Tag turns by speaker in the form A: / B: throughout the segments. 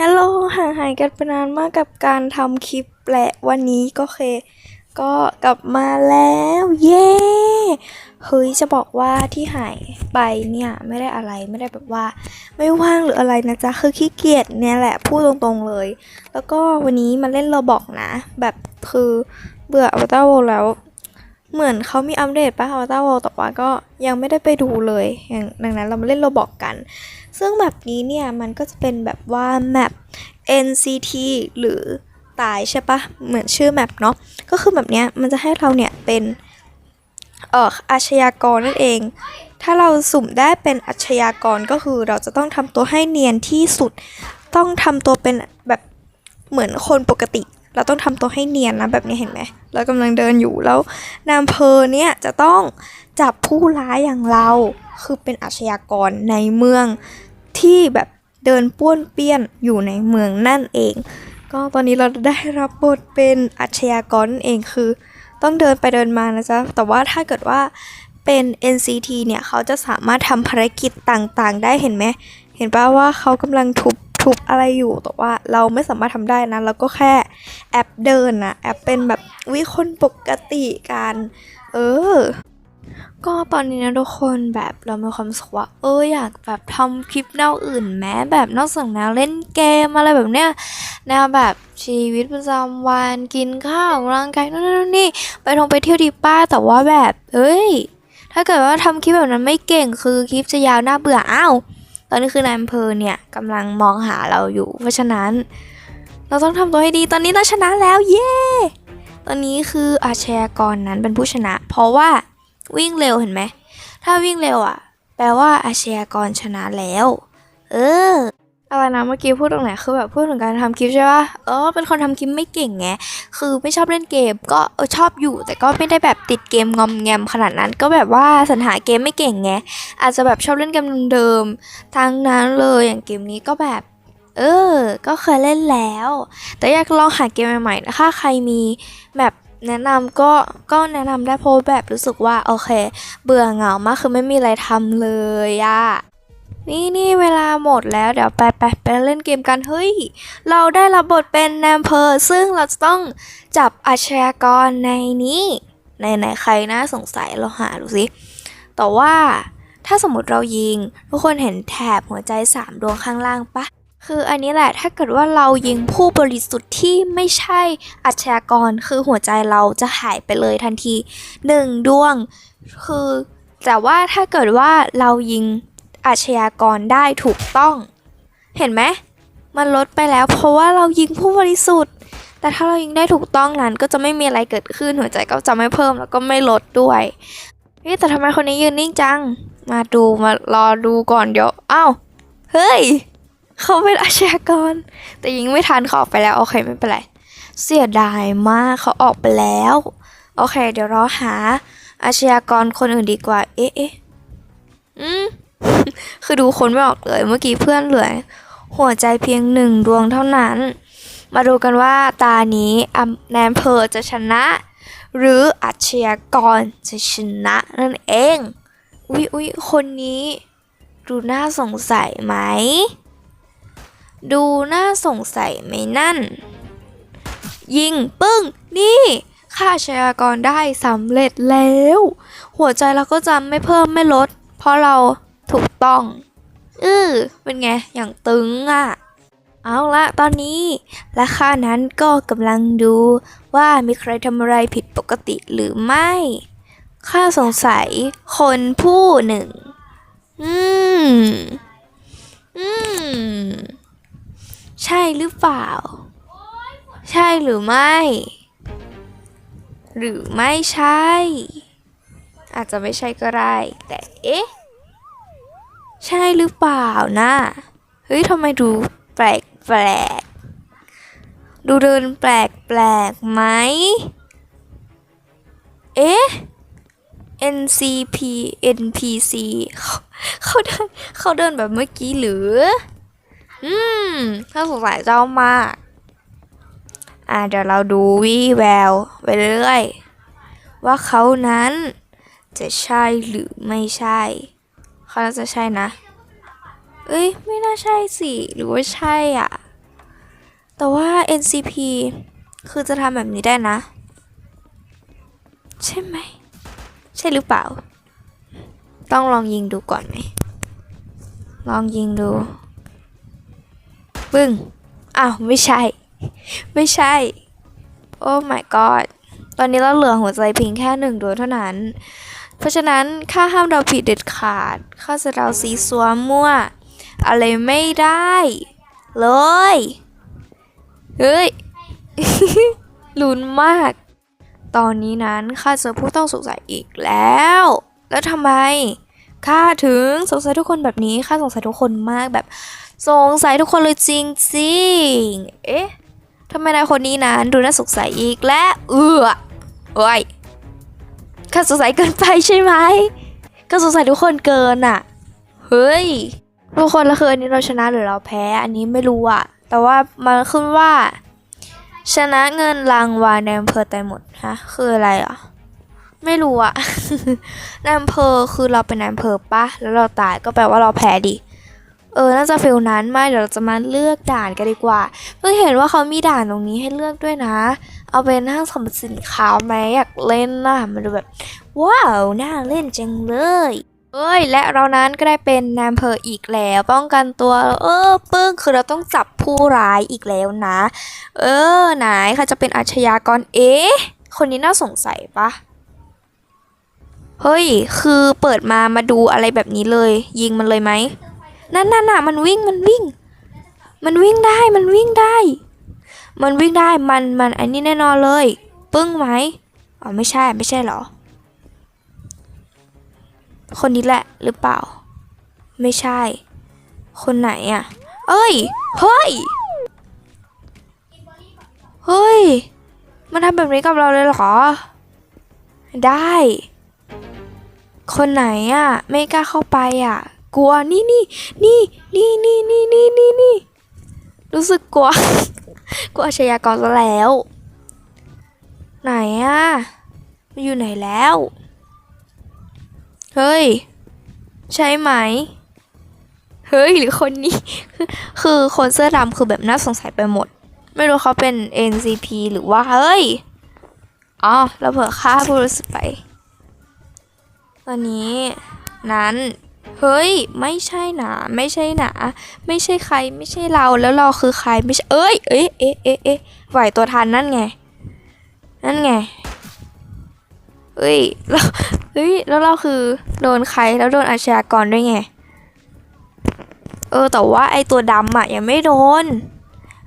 A: ฮัลโหลห่างหายกันไปนานมากกับการทำคลิปและวันนี้ก็เค ก็กลับมาแล้ว เย้เฮ้ยจะบอกว่าที่หายไปเนี่ย ไม่ได้อะไรไม่ได้แบบว่า ไม่ว่างหรืออะไรนะจ๊ะ คือขี้เกียจเนี่ยแหละพูดตรงๆเลย แล้วก็วันนี้มาเล่นเราบอกนะ แบบคือเบื่ออวตารโวแล้ว เหมือนเขามีอัปเดตป่ะอวตารโวแต่ว่าก็ยังไม่ได้ไปดูเลยอย่างดังนั้นเรามาเล่นเราบอกกัน ซึ่งแบบนี้เนี่ยมันก็จะเป็นแบบว่าแมป NCT หรือตายใช่ปะเหมือนชื่อแมปเนาะก็คือแบบเนี้ยมันจะให้เราเนี่ยเป็นเอ่ออาชญากรนั่นเอง ถ้าเราสุ่มได้เป็นอาชญากรก็คือเราจะต้องทำตัวให้เนียนที่สุด ต้องทำตัวเป็นแบบเหมือนคนปกติ เราต้องทำตัวให้เนียนนะแบบนี้เห็นไหมเรากำลังเดินอยู่แล้วนายอำเภอเนี่ยจะต้องจับผู้ร้ายอย่างเราคือเป็นอาชญากรในเมืองที่แบบเดินป้วนเปี้ยนอยู่ในเมืองนั่นเอง ก็ตอนนี้เราได้รับบทเป็นอาชญากรนั่นเองคือ ต้องเดินไปเดินมานะจ๊ะแต่ว่าถ้าเกิดว่าเป็น NCT เนี่ยเขาจะสามารถทำภารกิจต่างๆ ได้เห็นไหมเห็นป่าว่าเขากำลังทุบ ทุบอะไรอยู่แต่ว่าเราไม่สามารถทำได้นะเราก็แค่แอปเดินนะแอปเป็นแบบวิคนปกติการ เออ ก็ตอนนี้นะทุกคนแบบเรามีความสึกว่าเอออยากแบบทำคลิปแนวอื่นแม้แบบนอกจากแนวเล่นเกมอะไรแบบเนี้ยแนวแบบชีวิตประจำวันกินข้าวออกกำลังกายนู่นนี่ไปท่องไปเที่ยวดีป้าแต่ว่าแบบเอ้ยถ้าเกิดว่าทำคลิปแบบนั้นไม่เก่งคือคลิปจะยาวน่าเบื่ออ้าว ตอนนี้คือนายอำเภอเนี่ยกำลังมองหาเราอยู่ เพราะฉะนั้น เราต้องทำตัวให้ดีตอนนี้เราชนะแล้วเย้ตอนนี้คืออาชญากรนั้นเป็นผู้ชนะ เพราะว่าวิ่งเร็วเห็นไหมถ้าวิ่งเร็วอะ แปลว่าอาชญากรชนะแล้ว เออ อะไรนะเมื่อกี้พูดตรงไหนคือแบบพูดถึงการทำคลิปใช่ปะเออเป็นคนทำคลิปไม่เก่งไงคือไม่ชอบเล่นเกม ก็เออชอบอยู่ แต่ก็ไม่ได้แบบติดเกมงอมแงมขนาดนั้น ก็แบบว่าสรรหาเกมไม่เก่งไงอาจจะแบบชอบเล่นเกมเดิมๆทั้งนั้นเลยอย่างเกมนี้ก็แบบ เออ ก็เคยเล่นแล้ว แต่อยากลองหาเกมใหม่ๆนะคะใครมีแบบแนะนำก็ก็แนะนำได้เพราะแบบรู้สึกว่าโอเค เบื่อเหงามากคือไม่มีอะไรทำเลยอะ นี่นี่เวลาหมดแล้วเดี๋ยวไปไปไปเล่นเกมกันเฮ้ย เราได้รับบทเป็นแนมเพอร์ซึ่งเราจะต้องจับอาชญากรในนี้ในไหนใครน่าสงสัยเราหาดูสิแต่ว่าถ้าสมมติเรายิง ทุกคนเห็นแถบหัวใจสามดวงข้างล่างปะคืออันนี้แหละถ้าเกิดว่าเรายิงผู้บริสุทธิ์ที่ไม่ใช่อาชญากร คือหัวใจเราจะหายไปเลยทันทีหนึ่งดวง คือแต่ว่าถ้าเกิดว่าเรายิง อาชญากรได้ถูกต้อง เห็นไหมมันลดไปแล้ว เพราะว่าเรายิงผู้บริสุทธิ์ แต่ถ้าเรายิงได้ถูกต้องนั้นก็จะไม่มีอะไรเกิดขึ้นหัวใจก็จะไม่เพิ่มแล้วก็ไม่ลดด้วยเฮ้แต่ทำไมคนนี้ยืนนิ่งจัง มาดูมารอดูก่อนเดี๋ยวอ้าวเฮ้ยเขาเป็นอาชญากร แต่ยิงไม่ทันเขาออกไปแล้วโอเคไม่เป็นไรเสียดายมากเขาออกไปแล้ว โอเค เดี๋ยวเราหาอาชญากรคนอื่นดีกว่า เอ๊ะเอ๊ะอืม คือดูคนไม่ออกเลยเมื่อกี้เพื่อนเหลือหัวใจเพียงหนึ่งดวงเท่านั้น มาดูกันว่าตานี้แนมเพอจะชนะ หรืออาชญากรจะชนะนั่นเอง อุ๊ยอุ๊ยคนนี้ ดูน่าสงสัยไหม ดูน่าสงสัยไหมนั่น ยิงปึ้ง นี่ฆ่าอาชญากรได้สำเร็จแล้ว หัวใจเราก็จะไม่เพิ่มไม่ลด เพราะเรา ถูกต้องอือเป็นไง อย่างตึงอะ่ะ เอาละตอนนี้และข้านั้นก็กำลังดูว่ามีใครทำอะไรผิดปกติหรือไม่ ข้าสงสัยคนผู้หนึ่ง อืม อืม ใช่หรือเปล่า ใช่หรือไม่ หรือไม่ใช่ อาจจะไม่ใช่ก็ได้ แต่เอ๊ะ ใช่หรือเปล่านะเฮ้ยทำไมดูแปลกแปลกดูเดินแปลกแปลกไหม เอ๊ะ NCP NPC เขาเขาเดินเขาเดินแบบเมื่อกี้หรือ อืมถ้าสงสัยเจ้ามาก อ่าเดี๋ยวเราดูวี่แววไปเรื่อย ว่าเขานั้นจะใช่หรือไม่ใช่ เขาน่าจะใช่นะ เอ้ย ไม่น่าใช่สิ หรือว่าใช่อะ แต่ว่า NCP คือจะทำแบบนี้ได้นะ ใช่ไหม ใช่หรือเปล่า ต้องลองยิงดูก่อนไหม ลองยิงดู ปึ้ง อ้าว ไม่ใช่ ไม่ใช่ โอ้ my god ตอนนี้เราเหลือหัวใจเพียงแค่หนึ่งดวงเท่านั้น เพราะฉะนั้นข้าห้ามเดาผิดเด็ดขาด ข้าจะเดาสีสัวมั่ว อะไรไม่ได้ เลย เฮ้ยลุ้นมาก ตอนนี้นั้นข้าเจอผู้ต้องสงสัยอีกแล้ว แล้วทำไมข้าถึงสงสัยทุกคนแบบนี้ข้าสงสัยทุกคนมากแบบ สงสัยทุกคนเลยจริงจริงเอ๊ะทำไมนายคนนี้นั้นดูน่าสงสัยอีกและเอือเอ้ย ข้าสงสัยเกินไปใช่ไหมข้าสงสัยทุกคนเกินอะ เฮ้ย ทุกคนแล้วคืออันนี้เราชนะหรือเราแพ้ อันนี้ไม่รู้อะแต่ว่ามันขึ้นว่า ชนะเงินรางวัลในอำเภอไตหมดฮะ คืออะไรอะ ไม่รู้อะในอำเภอคือเราเป็นนายอำเภอปะแล้วเราตายก็แปลว่าเราแพ้ดิ เออ น่าจะฟิลนั้นไม่เดี๋ยวเราจะมาเลือกด่านกันดีกว่า เพิ่งเห็นว่าเขามีด่านตรงนี้ให้เลือกด้วยนะ เอาเป็นห้างสรรพสินค้าไหมอยากเล่นนะมันดูแบบ ว้าว น่าเล่นจังเลยเอ้ยและเรานั้นก็ได้เป็นนายอำเภออีกแล้ว ป้องกันตัว เออปึ้งคือเราต้องจับผู้ร้ายอีกแล้วนะ เออ ไหนใครจะเป็นอาชญากรเอ๊ะคนนี้น่าสงสัยปะเฮ้ย คือเปิดมามาดูอะไรแบบนี้เลย ยิงมันเลยไหม นั่นนั่นน่ะมันวิ่งมันวิ่ง มันวิ่งได้มันวิ่งได้ มันวิ่งได้มันมันอันนี้แน่นอนเลย ปึ้งไหมอ๋อไม่ใช่ไม่ใช่เหรอ คนนี้แหละหรือเปล่า ไม่ใช่ คนไหนอะ เอ้ยเฮ้ยเฮ้ย มันทำแบบนี้กับเราเลยเหรอ ได้ คนไหนอะ ไม่กล้าเข้าไปอะ กลัวนี่นี่นี่นี่นี่นี่นี่นี่นี่รู้สึกกลัวกลัวอาชญากรซะแล้ว ไหนอะมันอยู่ไหนแล้ว เฮ้ย ใช่ไหม เฮ้ย หรือคนนี้ คือคนเสื้อดำคือแบบน่าสงสัยไปหมด ไม่รู้เขาเป็น NCP หรือว่า เฮ้ย อ๋อเราเผื่อค่าผู้รู้สึกไป ตอนนี้นั้น เฮ้ย ไม่ใช่นาไม่ใช่นาไม่ใช่ใครไม่ใช่เราแล้วเราคือใครไม่ใช่เอ้ยเอ๊ะเอ๊ะเอ๊ะเอ๊ะไหวตัวทันนั่นไง นั่นไงเฮ้ยแล้วเฮ้ยแล้วเราคือโดนใครแล้วโดนอาชญากรด้วยไง เออแต่ว่าไอตัวดำอะยังไม่โดน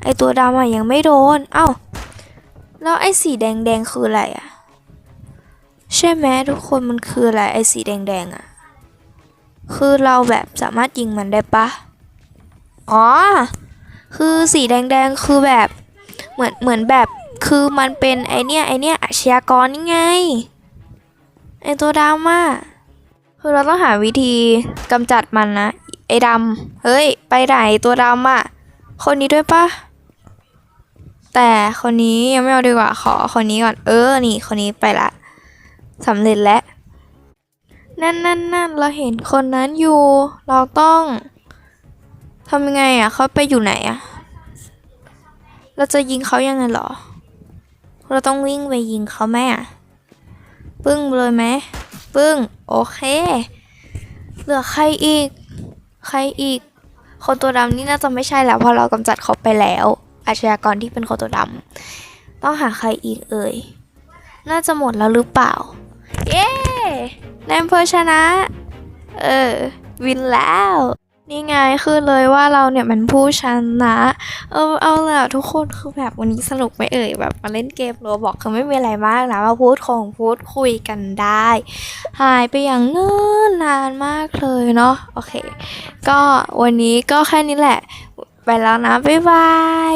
A: ไอตัวดำอะยังไม่โดน เอ้าแล้วไอสีแดงแดงคืออะไรอะใช่ไหมทุกคนมันคืออะไรไอสีแดงแดงอะ คือเราแบบสามารถยิงมันได้ปะอ๋อ คือสีแดงๆ คือแบบเหมือนเหมือนแบบคือมันเป็นไอเนี้ยไอเนี้ยอาชญากรนี่ไง ไอตัวดำอะคือเราต้องหาวิธีกำจัดมันนะ ไอดำเฮ้ย ไปไหนตัวดำอะคนนี้ด้วยปะแต่คนนี้ยังไม่เอาดีกว่าขอคนนี้ก่อนเออนี่คนนี้ไปละสำเร็จแล้ว นั่นนั่นนั่นเราเห็นคนนั้นอยู่ เราต้องทำยังไงอะเขาไปอยู่ไหนอะ เราจะยิงเขายังไงหรอ เราต้องวิ่งไปยิงเขาไหมอะ ปึ้งเลยไหมปึ้ง โอเค เหลือใครอีก ใครอีก คนตัวดำนี่น่าจะไม่ใช่แล้วเพราะเรากำจัดเขาไปแล้ว อาชญากรที่เป็นคนตัวดำต้องหาใครอีกเอ่ย น่าจะหมดแล้วหรือเปล่า เย้ แนมเพอชนะ เออ วินแล้ว นี่ไงคือเลยว่าเราเนี่ยมันผู้ชนะ เออเอาละทุกคนคือแบบวันนี้สนุกไหมเอ่ยแบบมาเล่นเกมโรบอกคือไม่มีอะไรมากนะมาพูดคงพูดคุยกันได้ หายไปอย่างเนิ่นนานมากเลยเนาะโอเค ก็วันนี้ก็แค่นี้แหละ ไปแล้วนะ บ๊ายบาย